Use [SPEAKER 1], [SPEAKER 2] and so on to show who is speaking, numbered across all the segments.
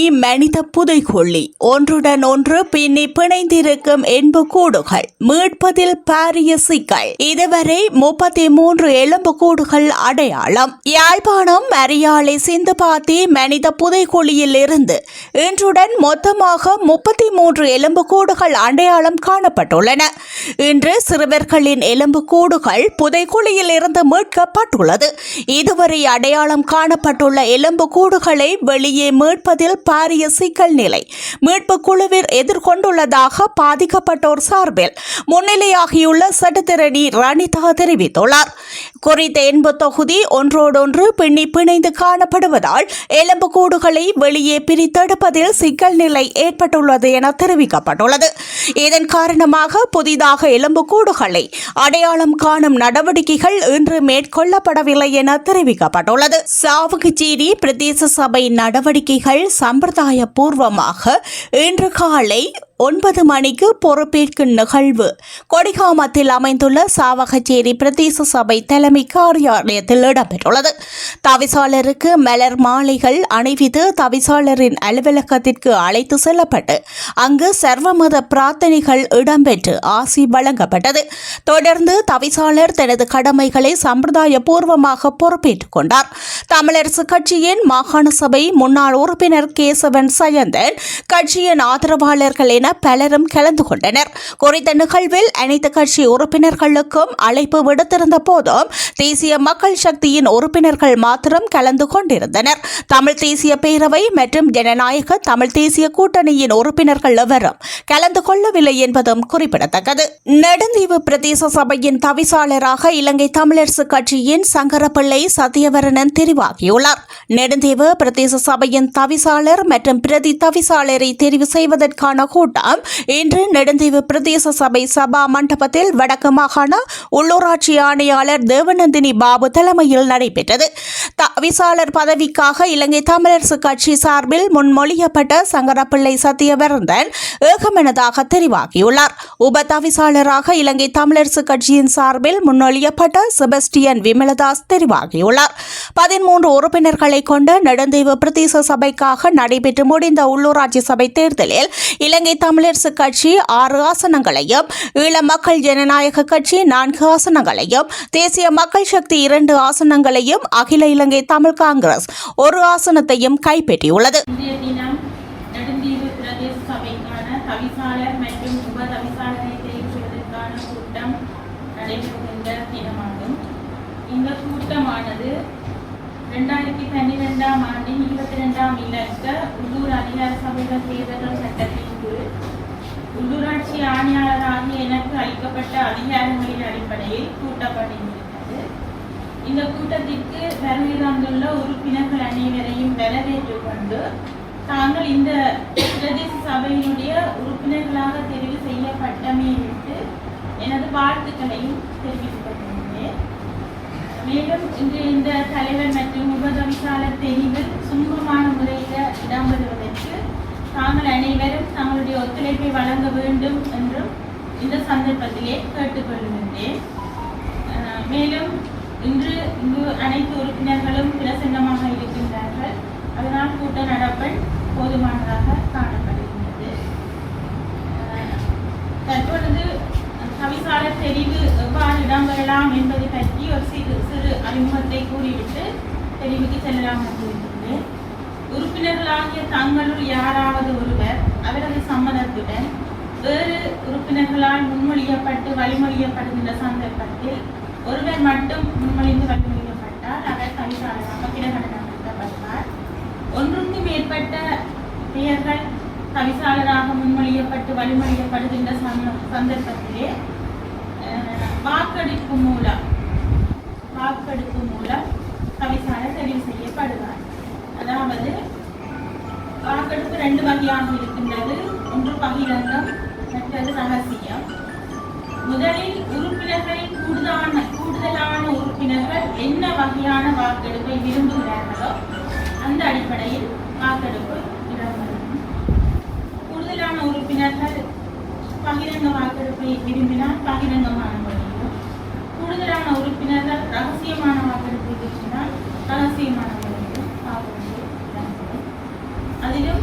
[SPEAKER 1] Mini மனித புதைகுழி ஒன்றுடன் ஒன்று பின்னி பிணைந்திருக்கும் எலும்புக்கூடுகள் மீட்பதில் பாரிய சிக்கல். இதுவரை முப்பத்தி மூன்று எலும்புக்கூடுகள் அடையாளம். யாழ்ப்பாணம் மரியாளை சிந்துபாத்தி மனித புதைகுழியில் இருந்து இன்றுடன் மொத்தமாக முப்பத்தி மூன்று எலும்புக்கூடுகள் அடையாளம் காணப்பட்டுள்ளன. இன்று சிறுவர்களின் எலும்புக்கூடுகள் புதைக்குழியில் இருந்து மீட்கப்பட்டுள்ளது. இதுவரை அடையாளம் காணப்பட்டுள்ள எலும்புக்கூடுகளை வெளியே மீட்பதில் பாரிய சிக்கல் நிலை. மீட்பு குழுவில் எதிர்கொண்டுள்ளதாக பாதிக்கப்பட்டோர் சார்பில் முன்னிலையாகியுள்ள சட்டத்திரணி ரணிதா தெரிவித்துள்ளார். குறித்த என்பு தொகுதி ஒன்றோடொன்று பின்னி பிணைந்து காணப்படுவதால் எலும்புக்கூடுகளை வெளியே பிரித்தெடுப்பதில் சிக்கல் நிலை ஏற்பட்டுள்ளது என தெரிவிக்கப்பட்டுள்ளது. இதன் காரணமாக புதிதாக எலும்புக்கூடுகளை அடையாளம் காணும் நடவடிக்கைகள் இன்று மேற்கொள்ளப்படவில்லை என தெரிவிக்கப்பட்டுள்ளது. சாவகச்சேரி பிரதேச சபை நடவடிக்கைகள் சம்பிரதாய பூர்வமாக இன்று காலை ஒன்பது மணிக்கு பொறுப்பேற்கும் நிகழ்வு. கொடிகாமத்தில் அமைந்துள்ள சாவகச்சேரி பிரதேச சபை தலைமை காரியாலயத்தில் இடம்பெற்றுள்ளது. தவிசாளருக்கு மலர் மாலைகள் அணிவித்து தவிசாளரின் அலுவலகத்திற்கு அழைத்து செல்லப்பட்டு அங்கு சர்வமத பிரார்த்தனைகள் இடம்பெற்று ஆசி வழங்கப்பட்டது. தொடர்ந்து தவிசாளர் தனது கடமைகளை சம்பிரதாய பூர்வமாக பொறுப்பேற்றுக் கொண்டார். தமிழரசு கட்சியின் மாகாண சபை முன்னாள் உறுப்பினர் கேசவன் சயந்தன் கட்சியின் ஆதரவாளர்கள் என பலரும் கலந்து கொண்டனர். குறித்த நிகழ்வில் அனைத்து கட்சி உறுப்பினர்களுக்கும் அழைப்பு விடுத்திருந்த போதும் தேசிய மக்கள் சக்தியின் உறுப்பினர்கள் மாத்திரம் கலந்து கொண்டிருந்தனர். தமிழ் தேசிய பேரவை மற்றும் ஜனநாயக தமிழ் தேசிய கூட்டணியின் உறுப்பினர்கள் எவரும் கலந்து கொள்ளவில்லை என்பதும் குறிப்பிடத்தக்கது. நெடுந்தீவு பிரதேச சபையின் தவிசாளராக இலங்கை தமிழரசு கட்சியின் சங்கரப்பிள்ளை சத்தியவரணன் தெரிவாகியுள்ளார். நெடுந்தீவு பிரதேச சபையின் தவிசாளர் மற்றும் பிரதி தவிசாளரை தெரிவு செய்வதற்கான கூட்டம் இன்று நெடுந்தீவு பிரதேச சபை சபா மண்டபத்தில் வடக்கு மாகாண உள்ளூராட்சி ஆணையாளர் தேவநந்தினி பாபு தலைமையில் நடைபெற்றது. தவிசாளர் பதவிக்காக இலங்கை தமிழரசு கட்சி சார்பில் முன்மொழியப்பட்ட சங்கரப்பிள்ளை சத்தியவர்தன் ஏகமனதாக தெரிவாகியுள்ளார். உப தவிசாளராக இலங்கை தமிழரசு கட்சியின் சார்பில் முன்மொழியப்பட்ட செபஸ்டியன் விமலதாஸ் தெரிவாகியுள்ளார். பதிமூன்று உறுப்பினர்களை கொண்ட நெடுந்தீவு பிரதேச சபைக்காக நடைபெற்று முடிந்த உள்ளூராட்சி சபை தேர்தலில் இலங்கை தமிழரசு கட்சி ஆறு ஆசனங்களையும் ஈழ மக்கள் ஜனநாயக கட்சி நான்கு ஆசனங்களையும் தேசிய மக்கள் சக்தி இரண்டு ஆசனங்களையும் அகில இலங்கை தமிழ் காங்கிரஸ் ஒரு ஆசனத்தையும் கைப்பற்றியுள்ளது.
[SPEAKER 2] இந்த கூட்டமானது ரெண்டாயிரத்தி பன்னிரெண்டாம் ஆண்டின் இருபத்தி ரெண்டாம் இலக்க உள்ளூர் அதிகார சபைகள் தேர்தல்கள் சட்டத்தின் கீழ் உள்ளூராட்சி ஆணையாளராக எனக்கு அளிக்கப்பட்ட அதிகாரங்களின் அடிப்படையில் கூட்டப்பட்டிருக்கிறது. இந்த கூட்டத்திற்கு வருகை தந்துள்ள உறுப்பினர்கள் அனைவரையும் வரவேற்றுக் கொண்டு தாங்கள் இந்த பிரதேச சபையினுடைய உறுப்பினர்களாக தெரிவு செய்யப்பட்டமையிட்டு எனது வாழ்த்துக்களையும் தெரிவித்துக் கொள்கின்றேன். மேலும் இன்று இந்த தலைவர் மற்றும் உபதவிசாளர் தெரிவில் சுமூகமான முறையில் இடம்பெறுவதற்கு தாங்கள் அனைவரும் தங்களுடைய ஒத்துழைப்பை வழங்க வேண்டும் என்றும் இந்த சந்தர்ப்பத்திலே கேட்டுக்கொள்கின்றேன். மேலும் இன்று இங்கு அனைத்து உறுப்பினர்களும் பிரசன்னமாக இருக்கின்றார்கள். அதனால் கூட்ட நடப்பல் போதுமானதாக காணப்படுகின்றது. தற்பொழுது தவிசாளர் தெரிவு எவ்வாறு இடம்பெறலாம் என்பது பற்றி ஒரு சிறு சிறு அறிமுகத்தை கூறிவிட்டு தெரிவுக்கு செல்லலாம் என்று உறுப்பினர்களாகிய தங்களுள் யாராவது ஒருவர் அவரது சம்மதத்துடன் வேறு உறுப்பினர்களால் முன்மொழியப்பட்டு வழிமொழியப்படுகின்ற சந்தர்ப்பத்தில் ஒருவர் மட்டும் முன்மொழிந்து வழிமொழியப்பட்டால் அவர் தவிசாளராக பிரகடனப்படுத்தப்படுவார் ஒன்றுக்கு மேற்பட்ட பெயர்கள் தவிசாளராக முன்மொழியப்பட்டு வழிமொழியப்படுகின்ற சந்த- சந்தர்ப்பத்திலே வாக்கெடுப்பு மூலம் வாக்கெடுப்பு மூலம் தவிசாளர் தெரிவு செய்யப்படுவார் அதாவது வாக்கெடுப்பு ரெண்டு வகையாக இருக்கின்றது. ஒன்று பகிரங்கம் மற்றது ரகசியம். முதலில் உறுப்பினர்களின் கூடுதலான கூடுதலான உறுப்பினர்கள் என்ன வகையான வாக்கெடுப்பை விரும்புகிறார்களோ அந்த அடிப்படையில் வாக்கெடுப்பு கூடுதலான உறுப்பினர்கள் பகிரங்க வாக்கெடுப்பை விரும்பினால் பகிரங்கமான முறையிலும் கூடுதலான உறுப்பினர்கள் ரகசியமான வாக்கெடுப்பை விரும்பினால் ரகசியமான முறையிலும் அதிலும்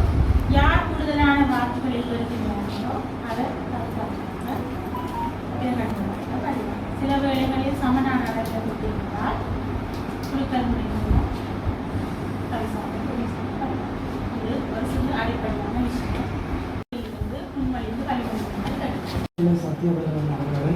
[SPEAKER 2] யார் கூடுதலான வாக்குகளை பெறுகிறார்களோ அவர் சில வேளைகளில் சமனான நடத்தப்பட்டிருந்தால் குழுக்கள் முடிவுகளும்
[SPEAKER 3] சத்தியபுரம் அவர்களை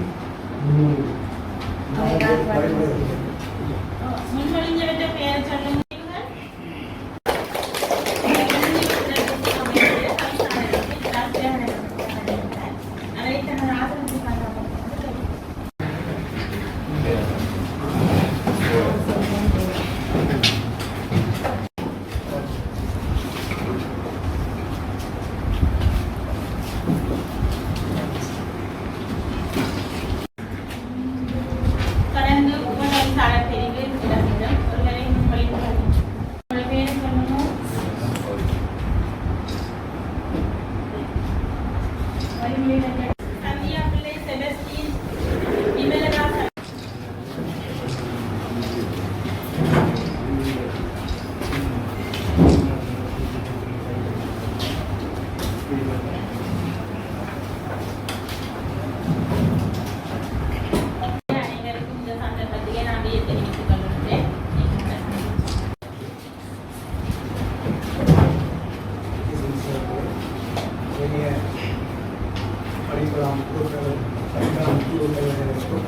[SPEAKER 3] படிக்கலாம் குழுக்கள் படிக்கலாம் குழுக்களுக்கும்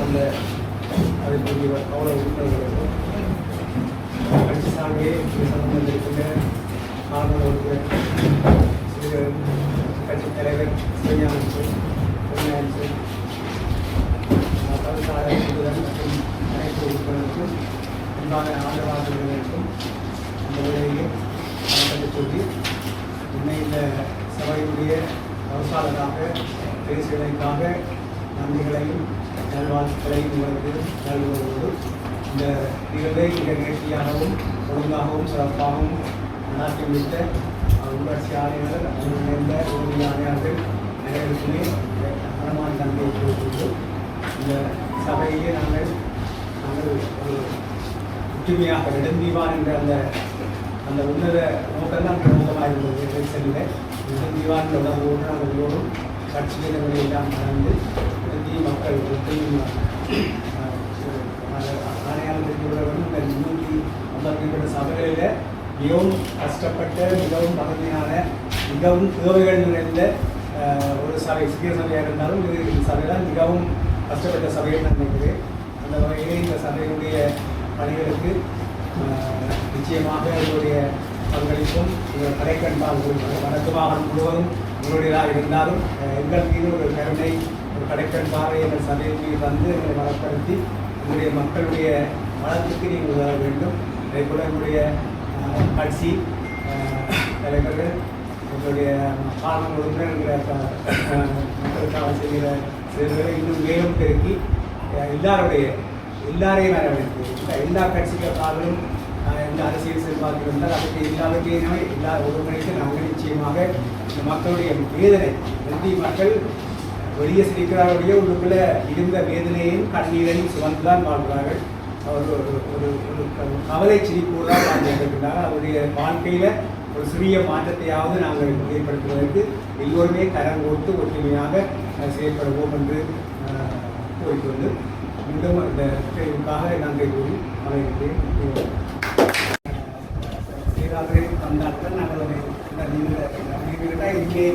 [SPEAKER 3] அந்த அதுக்குரிய கவலை உறுப்பினர்களுக்கும் கட்சி சார்பே சம்பந்தத்திற்குள்ள ஆளுநருக்கு சிறு கட்சித் தலைவர் சிவஞானத்து சிவஞானத்து. தவிசாளர் சுடுதல் மற்றும் அனைத்து உறுப்பினருக்கும் அன்பான ஆதரவாளர்களுக்கும் இந்த வேலையை சொல்லி உண்மை இந்த சபையுடைய அவசாரமாக பேசுவதற்காக நன்றிகளையும் நல்வாழ்த்துக்களையும் உங்களுக்கு நல்குவதோடு இந்த நிகழ்வை மிக நேர்த்தியாகவும் ஒழுங்காகவும் சிறப்பாகவும் நடாத்தி முடித்த அஹ், ஊராட்சி ஆணையாளர் அதனுடன் உதவி ஆணையாளர்கள் அனைவருக்குமே மனமான நன்றியை தெரிவித்து இந்த சபையிலே நாங்கள் நாங்கள் ஒரு ஒற்றுமையாக நெடுந்தீவான் என்ற அந்த அந்த உன்னத நோக்கம் தான் பிரமுகமாக இருந்தது. செல்ல நெடுந்தீவான் உணர்வோடு நாங்கள் எல்லோரும் கட்சியினர்களை எல்லாம் கலந்து நெடுந்தி மக்கள் ஒத்தையும் ஆணையாளர் தெரிவித்தவர்கள் இந்த முன்னூற்றி ஐம்பத்தி சபைகளில் மிகவும் கஷ்டப்பட்ட மிகவும் பதவியான மிகவும் தேவைகள் நிறைந்த ஒரு சபை சிறிய சபையாக இருந்தாலும் இது இந்த சபைதான் மிகவும் கஷ்டப்பட்ட சபையை நான் நினைக்கிறேன் அந்த வகையிலே இந்த சபையினுடைய பணிகளுக்கு நிச்சயமாக உங்களுடைய பங்களிப்பும் உங்கள் கடைக்கண்பால் வடக்கு மாகாணம் முழுவதும் உங்களுடையதாக இருந்தாலும் எங்கள் மீது ஒரு கருணை ஒரு கடைக்கண் பார்வை எங்கள் சபையின் மீது வந்து எங்களை வளப்படுத்தி உங்களுடைய மக்களுடைய வளத்துக்கு நீங்கள் உதவ வேண்டும். இதை போல உங்களுடைய கட்சி தலைவர்கள் உங்களுடைய பாலம் உறுப்பினர்கிற மக்களுக்காக செய்கிற செயல்களை இன்னும் மேலும் பெருக்கி எல்லாருடைய எல்லாரையும் வரவழைத்து இந்த எல்லா கட்சிகளுக்காகவும் அஹ், எந்த அரசியல் செல்வாக்கு இருந்தால் அதுக்கு எல்லாவற்றையுமே எல்லா ஒருங்கிணைத்து நாங்கள் நிச்சயமாக இந்த மக்களுடைய வேதனை இந்திய மக்கள் வெளியே சிரிக்கிறாருடைய உள்ளுக்குள்ள இருந்த வேதனையும் கண்ணீரையும் சுமந்துதான் வாழ்கிறார்கள் அவர் ஒரு ஒரு ஒரு கவலை சிரிப்போடு தான் வாழ்ந்திருக்கிறார்கள் அவருடைய வாழ்க்கையில ஒரு சிறிய மாற்றத்தையாவது நாங்கள் ஏற்படுத்துவதற்கு எல்லோருமே கரம் கோர்த்து ஒற்றுமையாக செயல்படுவோம் என்று கோரிக்கொண்டு கூறிக்கொண்டு மீண்டும் இந்த கேள்விக்காக நன்றி கூறி அமைகிறேன் ஸ்ரீராமரே வந்தார்கள் நாங்கள் நீங்கள் தான் இங்கே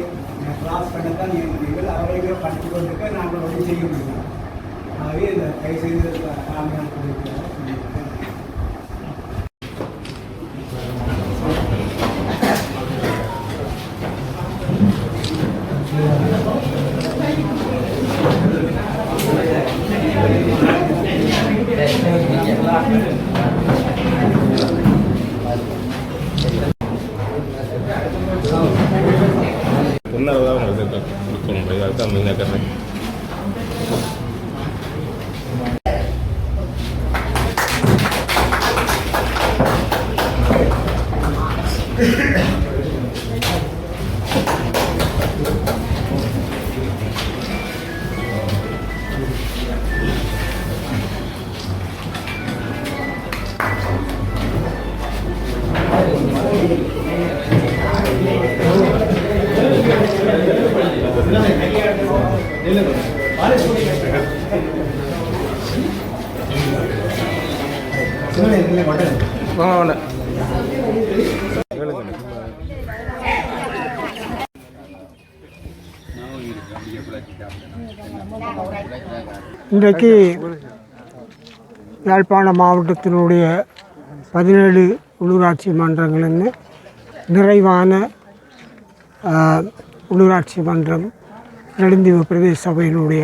[SPEAKER 3] கிளாஸ் பண்ணத்தான் நீங்கள் அவரை படித்து கொண்டிருக்க நாங்கள் ஒன்றும் செய்ய முடியும் ஆகவே இந்த கை செய்து ராமையான் சொல்லியிருக்கிறார்
[SPEAKER 4] かもな
[SPEAKER 3] か
[SPEAKER 4] なた。
[SPEAKER 5] இன்றைக்கு யாழ்ப்பாண மாவட்டத்தினுடைய பதினேழு உள்ளூராட்சி மன்றங்களில் நிறைவான உள்ளூராட்சி மன்றம் நெடுந்தீவு பிரதேச சபையினுடைய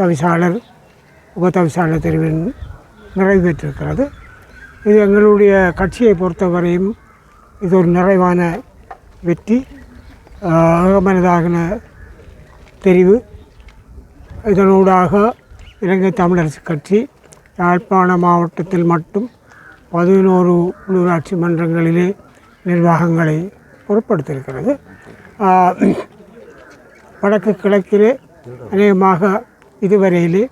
[SPEAKER 5] தவிசாளர் உப தவிசாளர் தெரிவின் நிறைவு பெற்றிருக்கிறது. இது எங்களுடைய கட்சியை பொறுத்தவரையும் இது ஒரு நிறைவான வெற்றி அகமனதாகின தெரிவு. இதனூடாக இலங்கை தமிழரசு கட்சி யாழ்ப்பாண மாவட்டத்தில் மட்டும் பதினோரு உள்ளூராட்சி மன்றங்களிலே நிர்வாகங்களை பொருட்படுத்தியிருக்கிறது. வடக்கு கிழக்கிலே அநேகமாக இதுவரையிலே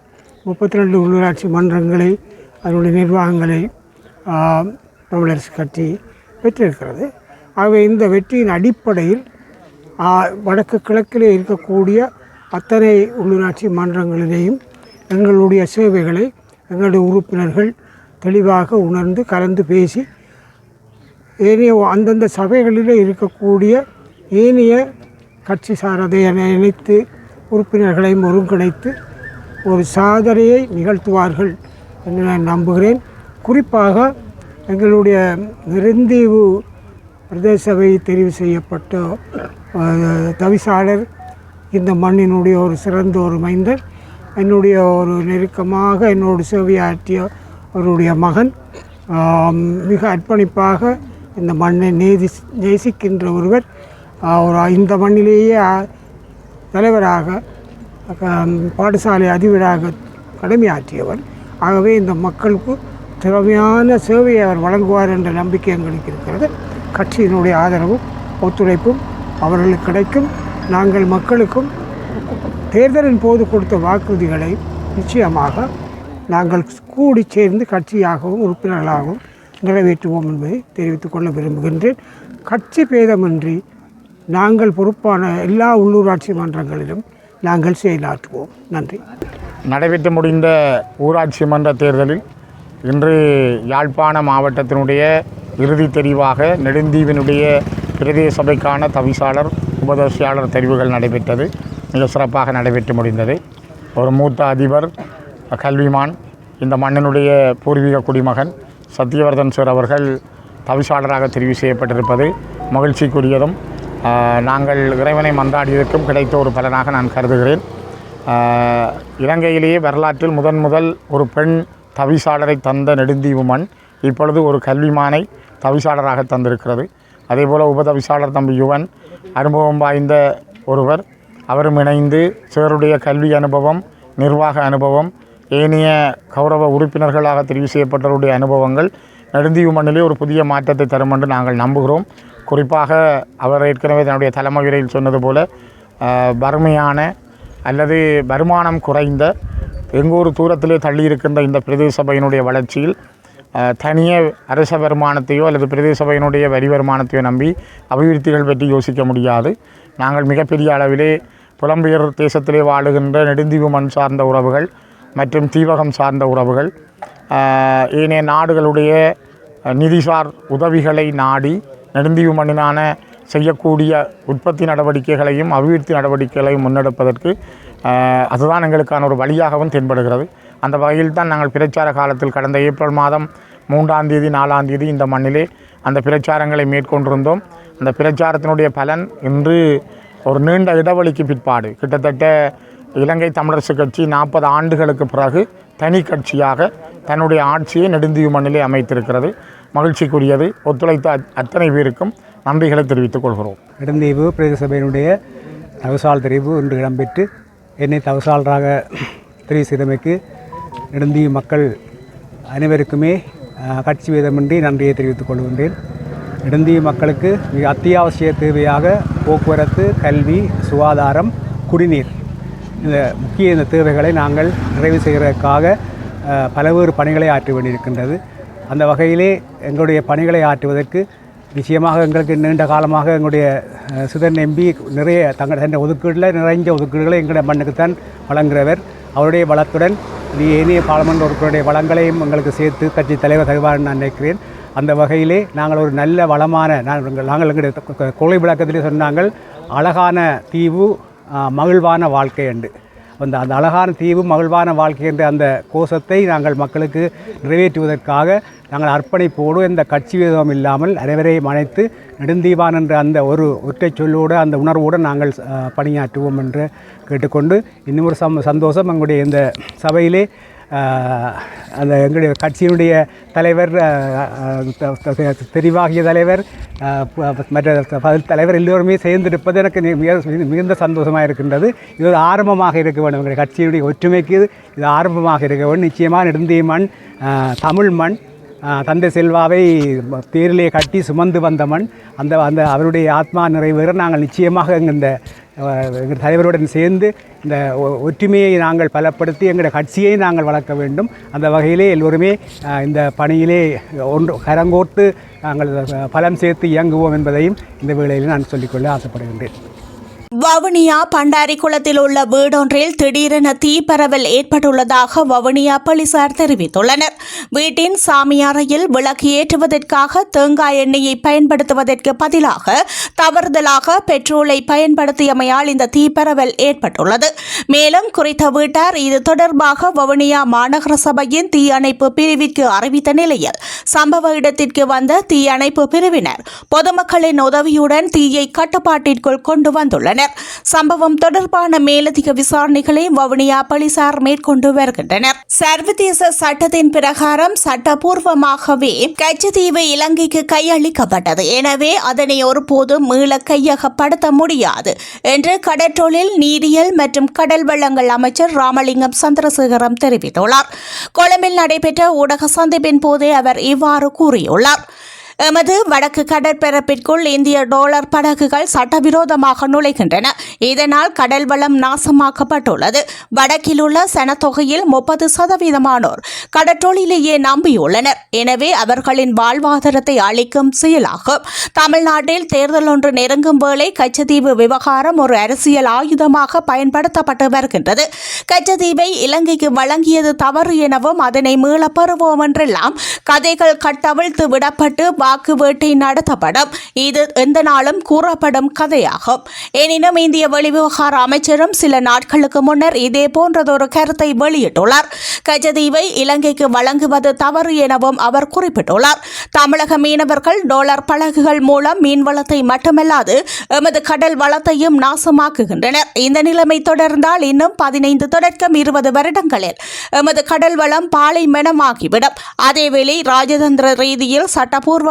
[SPEAKER 5] முப்பத்தி ரெண்டு உள்ளூராட்சி மன்றங்களை அதனுடைய நிர்வாகங்களை ஆஹ், தமிழரசு கட்சி பெற்றிருக்கிறது. ஆகவே இந்த வெற்றியின் அடிப்படையில் வடக்கு கிழக்கிலே இருக்கக்கூடிய அத்தனை உள்ளூராட்சி மன்றங்களிலேயும் எங்களுடைய சேவைகளை எங்களுடைய உறுப்பினர்கள் தெளிவாக உணர்ந்து கலந்து பேசி ஏனைய அந்தந்த சபைகளிலே இருக்கக்கூடிய ஏனைய கட்சி சாரதை இணைத்து உறுப்பினர்களையும் ஒருங்கிணைத்து ஒரு சாதனையை நிகழ்த்துவார்கள் என்று நான் நம்புகிறேன். குறிப்பாக எங்களுடைய நெருந்தீவு பிரதேச சபை தெரிவு செய்யப்பட்ட தவிசாளர் இந்த மண்ணினுடைய ஒரு சிறந்த ஒரு மைந்தர் என்னுடைய ஒரு நெருக்கமாக என்னோடு சேவையாற்றிய அவருடைய மகன். மிக அர்ப்பணிப்பாக இந்த மண்ணை நேதி நேசிக்கின்ற ஒருவர். அவர் ஒரு இந்த மண்ணிலேயே தலைவராக பாடசாலை அதிபராக கடமையாற்றியவர். ஆகவே இந்த மக்களுக்கு திறமையான சேவையை அவர் வழங்குவார் என்ற நம்பிக்கை எங்களுக்கு இருக்கிறது. கட்சியினுடைய ஆதரவும் ஒத்துழைப்பும் அவர்களுக்கு கிடைக்கும். நாங்கள் மக்களுக்கும் தேர்தலின் போது கொடுத்த வாக்குறுதிகளை நிச்சயமாக நாங்கள் கூடி சேர்ந்து கட்சியாகவும் உறுப்பினர்களாகவும் நிறைவேற்றுவோம் என்பதை தெரிவித்துக் கொள்ள விரும்புகின்றேன். கட்சி பேதமின்றி நாங்கள் பொறுப்பான எல்லா உள்ளூராட்சி மன்றங்களிலும் நாங்கள் செயலாற்றுவோம். நன்றி.
[SPEAKER 6] நடைபெற்று முடிந்த ஊராட்சி மன்ற தேர்தலில் இன்று யாழ்ப்பாண மாவட்டத்தினுடைய இறுதி தெரிவாக நெடுந்தீவினுடைய பிரதேச சபைக்கான தவிசாளர் உபதேசியாளர் தெரிவுகள் நடைபெற்றது. மிக சிறப்பாக நடைபெற்று முடிந்தது. ஒரு மூத்த அதிபர் கல்விமான் இந்த மண்ணினுடைய பூர்வீக குடிமகன் சத்யவர்தன் சார் அவர்கள் தவிசாளராக தெரிவு செய்யப்பட்டிருப்பது மகிழ்ச்சிக்குரியதும் நாங்கள் இறைவனை மன்றாடியதற்கும் கிடைத்த ஒரு பலனாக நான் கருதுகிறேன். இலங்கையிலேயே வரலாற்றில் முதன் முதல் ஒரு பெண் தவிசாளரை தந்த நெடுந்தீவு மண் இப்பொழுது ஒரு கல்விமானை தவிசாளராக தந்திருக்கிறது. அதேபோல் உபதவிசாளர் தம்பி யுவன் அனுபவம் வாய்ந்த ஒருவர். அவரும் இணைந்து சிலருடைய கல்வி அனுபவம் நிர்வாக அனுபவம் ஏனைய கௌரவ உறுப்பினர்களாக தெரிவு செய்யப்பட்டவருடைய அனுபவங்கள் நெடுந்தீவு மண்ணிலே ஒரு புதிய மாற்றத்தை தரும் என்று நாங்கள் நம்புகிறோம். குறிப்பாக அவர் ஏற்கனவே தன்னுடைய தலைமை உரையில் சொன்னது போல வறுமையான அல்லது வருமானம் குறைந்த எங்கூர் தூரத்திலே தள்ளி இருக்கின்ற இந்த பிரதேச சபையினுடைய வளர்ச்சியில் தனிய அரச வருமானத்தையோ அல்லது பிரதேச சபையினுடைய வரி வருமானத்தையோ நம்பி அபிவிருத்திகள் பற்றி யோசிக்க முடியாது. நாங்கள் மிகப்பெரிய அளவிலே புலம்பெயர் தேசத்திலே வாழுகின்ற நெடுந்தீவு மண் சார்ந்த உறவுகள் மற்றும் தீவகம் சார்ந்த உறவுகள். ஏனைய நாடுகளுடைய நிதிசார் உதவிகளை நாடி நெடுந்தீவு மண்ணினான செய்யக்கூடிய உற்பத்தி நடவடிக்கைகளையும் அபிவிருத்தி நடவடிக்கைகளையும் முன்னெடுப்பதற்கு அதுதான் எங்களுக்கான ஒரு வழியாகவும் தென்படுகிறது. அந்த வகையில் தான் நாங்கள் பிரச்சார காலத்தில் கடந்த ஏப்ரல் மாதம் மூன்றாம் தேதி நாலாம் தேதி இந்த மண்ணிலே அந்த பிரச்சாரங்களை மேற்கொண்டிருந்தோம். அந்த பிரச்சாரத்தினுடைய பலன் இன்று ஒரு நீண்ட இடைவெளிக்கு பிற்பாடு. கிட்டத்தட்ட இலங்கை தமிழரசு கட்சி நாற்பது ஆண்டுகளுக்கு பிறகு தனி கட்சியாக தன்னுடைய ஆட்சியை நெடுந்தீவு மண்ணிலே அமைத்திருக்கிறது. மகிழ்ச்சிக்குரியது. ஒத்துழைத்த அத்- அத்தனை பேருக்கும் நன்றிகளை தெரிவித்துக் கொள்கிறோம்.
[SPEAKER 3] நெடுந்தீவு பிரதேச சபையினுடைய தவசால் தெரிவு இன்று இடம்பெற்று என்னை தவசாளராக தெரிவு செய்தமைக்கு நெடுந்தீவு மக்கள் அனைவருக்குமே கட்சி வீதமின்றி நன்றியை தெரிவித்துக் கொள்கின்றேன். நெடுந்தீவு மக்களுக்கு மிக அத்தியாவசிய தேவையாக போக்குவரத்து கல்வி சுகாதாரம் குடிநீர். இந்த முக்கிய இந்த தேவைகளை நாங்கள் நிறைவு செய்கிறதுக்காக பலவேறு பல்வேறு பணிகளை ஆற்ற வேண்டியிருக்கின்றது அந்த வகையிலே எங்களுடைய பணிகளை ஆற்றுவதற்கு நிச்சயமாக எங்களுக்கு நீண்ட காலமாக எங்களுடைய சிதன் சுதன் எம்பி நிறைய தங்கள் தன்னுடைய ஒதுக்கீடில் நிறைஞ்ச ஒதுக்கீடுகளை எங்களுடைய மண்ணுக்குத்தான் வழங்குகிறவர். அவருடைய வளத்துடன் இது ஏனைய பாராளுமன்ற உறுப்பினருடைய வளங்களையும் எங்களுக்கு சேர்த்து கட்சி தலைவர் தருவார் நான் நினைக்கிறேன். அந்த வகையிலே நாங்கள் ஒரு நல்ல வளமான நாங்கள் நாங்கள் எங்களுடைய கொலை விளக்கத்திலே சொன்னாங்கள் அழகான தீவு மகிழ்வான வாழ்க்கை என்று அந்த அந்த அழகான தீவு மகிழ்வான வாழ்க்கை என்ற அந்த கோஷத்தை நாங்கள் மக்களுக்கு நிறைவேற்றுவதற்காக நாங்கள் அர்ப்பணிப்போடு எந்த கட்சி விதம் இல்லாமல் அனைவரையும் அழைத்து நெடுந்தீவான் என்ற அந்த ஒரு ஒற்றை சொல்லோடு அந்த உணர்வோடு நாங்கள் பணியாற்றுவோம் என்று கேட்டுக்கொண்டு இன்னும் ஒரு சம் சந்தோஷம் எங்களுடைய இந்த சபையிலே அந்த எங்களுடைய கட்சியினுடைய தலைவர் தெரிவாகிய தலைவர் மற்ற பதில் தலைவர் எல்லோருமே சேர்ந்திருப்பது எனக்கு மிக மிகுந்த சந்தோஷமாக இருக்கின்றது. இது ஒரு ஆரம்பமாக இருக்க வேண்டும். எங்களுடைய கட்சியினுடைய ஒற்றுமைக்கு இது ஆரம்பமாக இருக்க வேண்டும். நிச்சயமாக நெடுந்திய மண் தமிழ் மண் தந்தை செல்வாவை தேரிலே கட்டி சுமந்து வந்த மண் அந்த அந்த அவருடைய ஆத்மா நிறைவேற நாங்கள் நிச்சயமாக இந்த எங்கள் தலைவருடன் சேர்ந்து இந்த ஒ- ஒற்றுமையை நாங்கள் பலப்படுத்தி எங்களுடைய கட்சியை நாங்கள் வளர்க்க வேண்டும். அந்த வகையிலே எல்லோருமே இந்த பணியிலே ஒன்று கரங்கோர்த்து நாங்கள் பலம் சேர்த்து இயங்குவோம் என்பதையும் இந்த வேளையில் நான் சொல்லிக்கொள்ள ஆசைப்படுகின்றேன்.
[SPEAKER 1] வவுனியா பண்டாரிக்குளத்தில் உள்ள வீடொன்றில் திடீரென தீப்பரவல் ஏற்பட்டுள்ளதாக வவுனியா போலீசார் தெரிவித்துள்ளனர். வீட்டின் சாமியாரையில் விளக்கு ஏற்றுவதற்காக தேங்காய் எண்ணெயை பயன்படுத்துவதற்கு பதிலாக தவறுதலாக பெட்ரோலை பயன்படுத்தியமையால் இந்த தீப்பரவல் ஏற்பட்டுள்ளது. மேலும் குறித்த வீட்டார் இது தொடர்பாக வவுனியா மாநகர சபையின் தீயணைப்பு பிரிவிற்கு அறிவித்த நிலையில் சம்பவ இடத்திற்கு வந்த தீயணைப்பு பிரிவினர் பொதுமக்களின் உதவியுடன் தீயை கட்டுப்பாட்டிற்குள் கொண்டு வந்துள்ளனர். சம்பவம் தொடர்பான மேலதிக விசாரணைகளை வவுனியா போலீசார் மேற்கொண்டு வருகின்றனர். சர்வதேச சட்டத்தின் பிரகாரம் சட்டபூர்வமாகவே கச்சத்தீவு இலங்கைக்கு கையளிக்கப்பட்டது. எனவே அதனை ஒருபோதும் மீள கையகப்படுத்த முடியாது என்று கடற்றொழில் நீரியல் மற்றும் கடல் வளங்கள் அமைச்சர் ராமலிங்கம் சந்திரசேகரம் தெரிவித்துள்ளார். கொழும்பில் நடைபெற்ற ஊடக சந்திப்பின் போதே அவர் இவ்வாறு கூறியுள்ளார். எமது வடக்கு கடற்பரப்பிற்குள் இந்திய டாலர் படகுகள் சட்டவிரோதமாக நுழைகின்றன. இதனால் கடல் வளம் நாசமாக்கப்பட்டுள்ளது. வடக்கில் உள்ள சனத்தொகையில் முப்பது சதவீதமானோர் கடற்றொழிலேயே நம்பியுள்ளனர். எனவே அவர்களின் வாழ்வாதாரத்தை அளிக்கும் செயலாகும். தமிழ்நாட்டில் தேர்தல் ஒன்று நெருங்கும் வேளை கச்சத்தீவு விவகாரம் ஒரு அரசியல் ஆயுதமாக பயன்படுத்தப்பட்டு வருகின்றது. கச்சத்தீவை இலங்கைக்கு வழங்கியது தவறு எனவும் அதனை மீளப்பெறுவோம் என்றெல்லாம் கதைகள் கட்டவிழ்த்து விடப்பட்டு வாக்கு வேட்டை நடத்தப்படும். இது எந்த நாளும் கூறப்படும் கதையாகும். எனினும் இந்திய வெளிவிவகார அமைச்சரும் சில நாட்களுக்கு முன்னர் இதே போன்றதொரு கருத்தை வெளியிட்டுள்ளார். கஜதீவை இலங்கைக்கு வழங்குவது தவறு எனவும் அவர் குறிப்பிட்டுள்ளார். தமிழக மீனவர்கள் டாலர் பழகுகள் மூலம் மீன்வளத்தை மட்டுமல்லாது எமது கடல் வளத்தையும் நாசமாக்குகின்றனர். இந்த நிலைமை தொடர்ந்தால் இன்னும் பதினைந்து தொடக்கம் இருபது வருடங்களில் எமது கடல் வளம் பாலைமனமாகிவிடும். அதேவேளை ராஜதந்திர ரீதியில்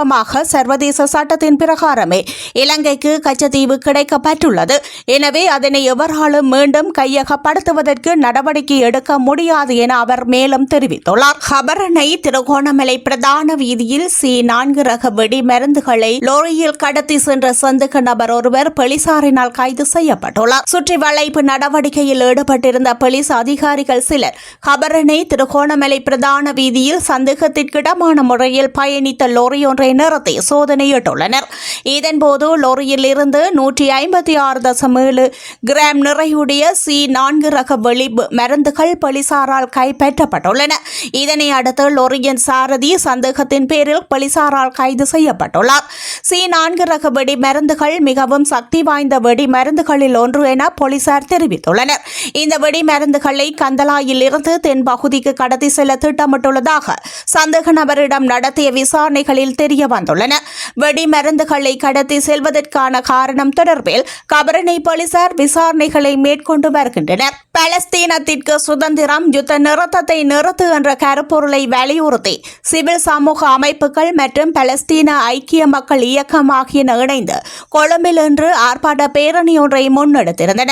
[SPEAKER 1] சட்டபூர்வமாக சர்வதேச சட்டத்தின் பிரகாரமே இலங்கைக்கு கச்சத்தீவு கிடைக்கப்பட்டுள்ளது. எனவே அதனை எவராலும் மீண்டும் கையகப்படுத்துவதற்கு நடவடிக்கை எடுக்க முடியாது என அவர் மேலும் தெரிவித்துள்ளார். ஹபரனை திருகோணமலை பிரதான வீதியில் சி நான்கு ரக வெடி மருந்துகளை லோரியில் கடத்தி சென்ற சந்தேக நபர் ஒருவர் போலீசாரினால் கைது செய்யப்பட்டுள்ளார். சுற்றி வளைப்பு நடவடிக்கையில் ஈடுபட்டிருந்த போலீஸ் அதிகாரிகள் சிலர் ஹபரனை திருகோணமலை பிரதான வீதியில் சந்தேகத்திற்கிடமான முறையில் பயணித்த லோரி ஒன்றை நிறுத்தி சோதனையிட்டுள்ளனர். இதன்போது லொரியில் இருந்து நூற்றி ஐம்பத்தி ஆறு தசம் ஏழு கிராம் நிறையுடைய சி நான்கு ரக வெளி மருந்துகள் போலீசாரால் கைப்பற்றப்பட்டுள்ளன. இதனை அடுத்து லொரியின் சாரதி சந்தேகத்தின் பேரில் போலீசாரால் கைது செய்யப்பட்டுள்ளார். சி நான்கு ரக வெடி மருந்துகள் மிகவும் சக்தி வாய்ந்த வெடி மருந்துகளில் ஒன்று என போலீசார் தெரிவித்துள்ளனர். இந்த வெடி மருந்துகளை கந்தலாயில் இருந்து தென்பகுதிக்கு கடத்தி செல்ல திட்டமிட்டுள்ளதாக சந்தேக நபரிடம் நடத்திய விசாரணைகளில் தெரிய வந்துள்ளன வெடிமருந்துகளை கடத்தி செல்வதற்கான காரணம் தொடர்பில் கபரணை போலீசார் விசாரணைகளை மேற்கொண்டு வருகின்றனர். பலஸ்தீனத்திற்கு சுதந்திரம் யுத்த நிறுத்தத்தை நிறுத்து என்ற கருப்பொருளை வலியுறுத்தி சிவில் சமூக அமைப்புகள் மற்றும் பலஸ்தீன ஐக்கிய மக்கள் இயக்கம் ஆகியன இணைந்து கொழும்பில் இன்று ஆர்ப்பாட்ட பேரணி ஒன்றை முன்னெடுத்திருந்தன.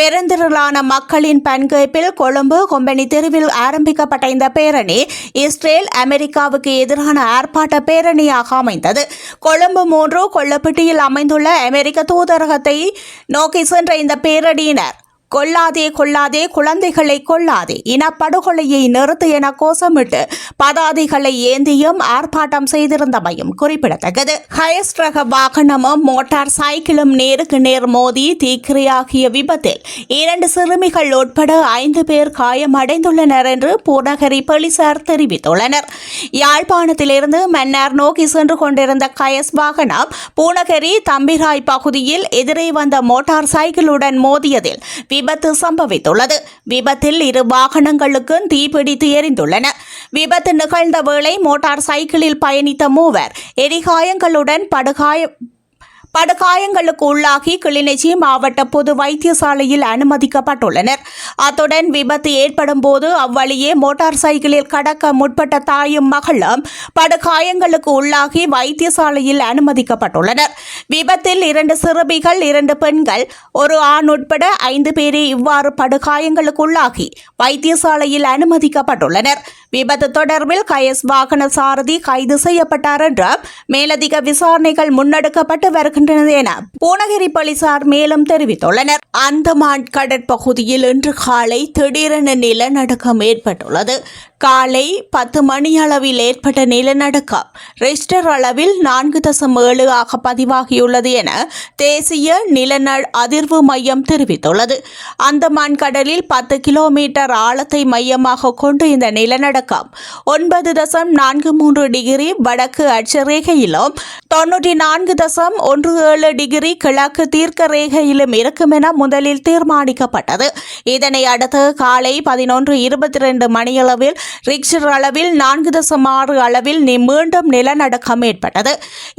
[SPEAKER 1] பெருந்திரளான மக்களின் பங்கேற்பில் கொழும்பு கொம்பனி தெருவில் ஆரம்பிக்கப்பட்ட இந்த பேரணி இஸ்ரேல் அமெரிக்காவுக்கு எதிரான ஆர்ப்பாட்ட பேரணியாக அமைந்தது கொழும்பு மூன்று கொல்லப்பட்டியில் அமைந்துள்ள அமெரிக்க தூதரகத்தை நோக்கி சென்ற இந்த பேரடியினர் கொல்லாதே கொல்லாதே குழந்தைகளை கொல்லாதே. இனப்படுகொலையை நிறுத்து என கோஷமிட்டு பதாதைகளை ஏந்தியும் ஆர்ப்பாட்டம் செய்திருந்தமையும் குறிப்பிடத்தக்கது. ஹயஸ் ரக வாகனமும் மோட்டார் சைக்கிளும் நேருக்கு நேர் மோதி தீக்கிரையாகிய விபத்தில் இரண்டு சிறுமிகள் உட்பட ஐந்து பேர் காயமடைந்துள்ளனர் என்று பூநகரி போலீசார் தெரிவித்துள்ளனர். யாழ்ப்பாணத்திலிருந்து மன்னார் நோக்கி சென்று கொண்டிருந்த கயஸ் வாகனம் பூநகரி தம்பிராய் பகுதியில் எதிரே வந்த மோட்டார் சைக்கிளுடன் மோதியதில் விபத்து சம்பவித்துள்ளது. விபத்தில் இரு வாகனங்களுக்கும் தீப்பிடித்து எரிந்துள்ளன. விபத்து நிகழ்ந்த வேளை மோட்டார் சைக்கிளில் பயணித்த மூவர் எரிகாயங்களுடன் படுகாய படுகாயங்களுக்கு உள்ளாகி கிளிநொச்சி மாவட்ட பொது வைத்தியசாலையில் அனுமதிக்கப்பட்டுள்ளனர். அத்துடன் விபத்து ஏற்படும் போது அவ்வழியே மோட்டார் சைக்கிளில் கடக்க முற்பட்ட தாயும் மகளும் படுகாயங்களுக்கு உள்ளாகி வைத்தியசாலையில் அனுமதிக்கப்பட்டுள்ளனர். விபத்தில் இரண்டு சிறுமிகள் இரண்டு பெண்கள் ஒரு ஆண் உட்பட ஐந்து பேரே இவ்வாறு படுகாயங்களுக்கு உள்ளாகி வைத்தியசாலையில் அனுமதிக்கப்பட்டுள்ளனர். விபத்து தொடர்பில் கயஸ் வாகன சாரதி கைது செய்யப்பட்டார் என்றும் மேலதிக விசாரணைகள் முன்னெடுக்கப்பட்டு வருகின்றன என பூனகிரி போலீசார் மேலும் தெரிவித்துள்ளனர். அந்தமான் கடற்பகுதியில் இன்று காலை திடீரென நிலநடுக்கம் ஏற்பட்டுள்ளது. காலை பத்து மணி அளவில் ஏற்பட்ட நிலநடுக்கம் ரிஸ்டர் அளவில் நான்கு தசம் ஏழு ஆக பதிவாகியுள்ளது என தேசிய நிலநடு அதிர்வு மையம் தெரிவித்துள்ளது. அந்தமான் கடலில் பத்து கிலோமீட்டர் ஆழத்தை மையமாக கொண்டு இந்த நிலநடுக்கம் ஒன்பது தசம் நான்கு மூன்று டிகிரி வடக்கு அட்சரேகையிலும் தொன்னூற்றி நான்கு தசம் ஒன்று ஏழு டிகிரி கிழக்கு தீர்க்க ரேகையிலும் இருக்கும் என முதலில் தீர்மானிக்கப்பட்டது. இதனை அடுத்து காலை பதினொன்று இருபத்தி ரெண்டு மணியளவில் ரிக்ஷர் அளவில் நான்கு தசம் ஆறு அளவில் மீண்டும் நிலநடுக்கம் ஏற்பட்டது.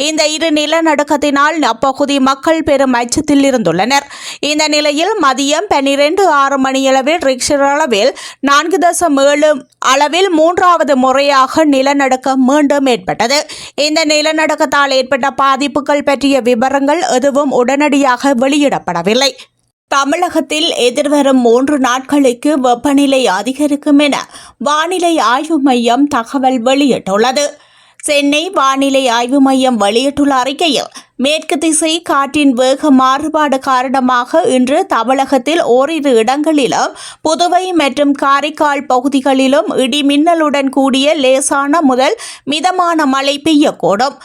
[SPEAKER 1] இந்த இரு நிலநடுக்கத்தினால் அப்பகுதி மக்கள் பெரும் அச்சத்தில் இருந்துள்ளனர். இந்த நிலையில் மதியம் பன்னிரண்டு ஆறு மணியளவில் ரிக்ஷர் அளவில் நான்கு தசம் ஏழு அளவில் மூன்றாவது முறையாக நிலநடுக்கம் மீண்டும் ஏற்பட்டது. இந்த நிலநடுக்கத்தால் ஏற்பட்ட பாதிப்புகள் பற்றிய விவரங்கள் எதுவும் உடனடியாக வெளியிடப்படவில்லை. தமிழகத்தில் எதிர்வரும் மூன்று நாட்களுக்கு வெப்பநிலை அதிகரிக்கும் என வானிலை ஆய்வு மையம் தகவல் வெளியிட்டுள்ளது. சென்னை வானிலை ஆய்வு மையம் வெளியிட்டுள்ள அறிக்கையில் மேற்கு திசை காற்றின் வேக மாறுபாடு காரணமாக இன்று தமிழகத்தில் ஓரிரு இடங்களிலும் புதுவை மற்றும் காரைக்கால் பகுதிகளிலும் இடி மின்னலுடன் கூடிய லேசான முதல் மிதமான மழை பெய்யக்கூடும்.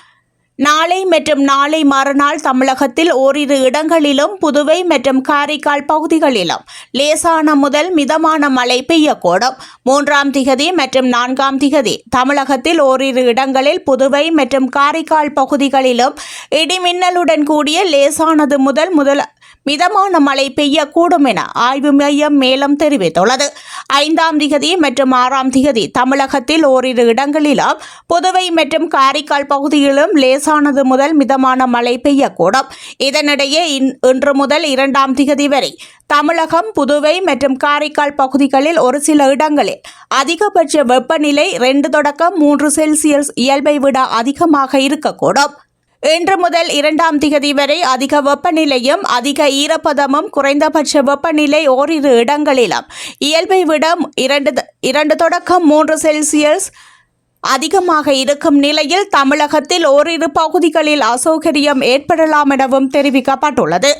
[SPEAKER 1] நாளை மற்றும் நாளை மறுநாள் தமிழகத்தில் ஓரிரு இடங்களிலும் புதுவை மற்றும் காரைக்கால் பகுதிகளிலும் லேசான முதல் மிதமான மழை பெய்யக்கூடும். மூன்றாம் திகதி மற்றும் நான்காம் திகதி தமிழகத்தில் ஓரிரு இடங்களில் புதுவை மற்றும் காரைக்கால் பகுதிகளிலும் இடிமின்னலுடன் கூடிய லேசானது முதல் முதல் மிதமான மழை பெய்யக்கூடும் என ஆய்வு மையம் மேலும் தெரிவித்துள்ளது. ஐந்தாம் திகதி மற்றும் ஆறாம் திகதி. தமிழகத்தில் ஓரிரு இடங்களிலும் புதுவை மற்றும் காரைக்கால் பகுதியிலும் லேசானது முதல் மிதமான மழை பெய்யக்கூடும். இதனிடையே இன்- இன்று முதல் இரண்டாம் திகதி வரை தமிழகம் புதுவை மற்றும் காரைக்கால் பகுதிகளில் ஒரு சில இடங்களில் அதிகபட்ச வெப்பநிலை ரெண்டு தொடக்கம் மூன்று செல்சியஸ் இயல்பை விட அதிகமாக இருக்கக்கூடும். இன்று முதல் இரண்டாம் திகதி வரை அதிக வெப்பநிலையும் அதிக ஈரப்பதமும் குறைந்தபட்ச வெப்பநிலை ஓரிரு இடங்களிலும். இயல்பை விட இரண்டு இரண்டு தொடக்கம் மூன்று செல்சியஸ் அதிகமாக இருக்கும் நிலையில் தமிழகத்தில் ஓரிரு பகுதிகளில் அசௌகரியம் ஏற்படலாம் எனவும் தெரிவிக்கப்பட்டுள்ளது.